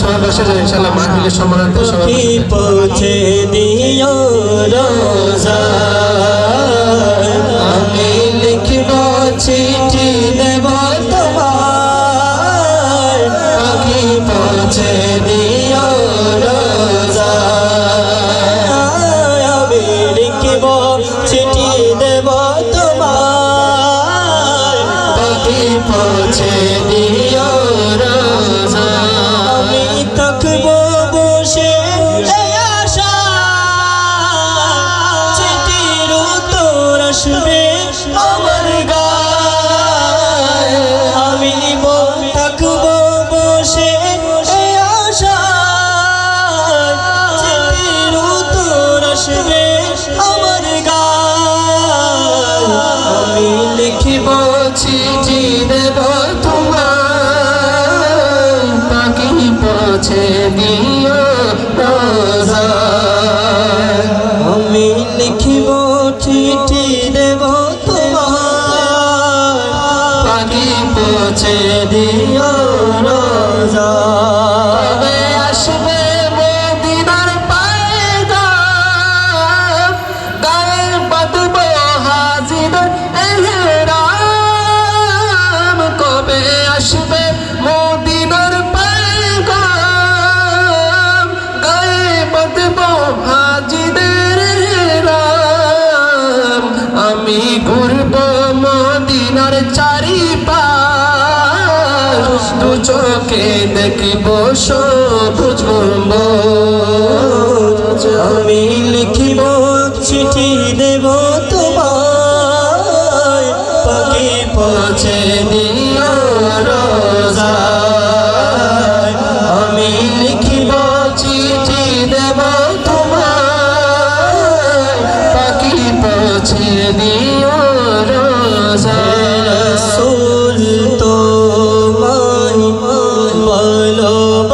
সবার পাশে যাই ইনশাল্লাহ মাহফিলের সম্মানার্থে আমার গায়ে আমি থাকব বসে উত্তর আসবে আমার গায়ে আমি লিখিব চিঠি দেব পৌঁছে দিও রোজা। আসবে মদিনার পায়গাম গায়ে বাঁধব হাজিদের এহরাম। কবে আসবে মদিনার পায়গাম গায়ে বাঁধব হাজিদের এহরাম। আমি দেখব সবুজ। আমি লিখিব চিঠি দেব আমি লিখিব চিঠি দেব তোমার পাখি পৌঁছে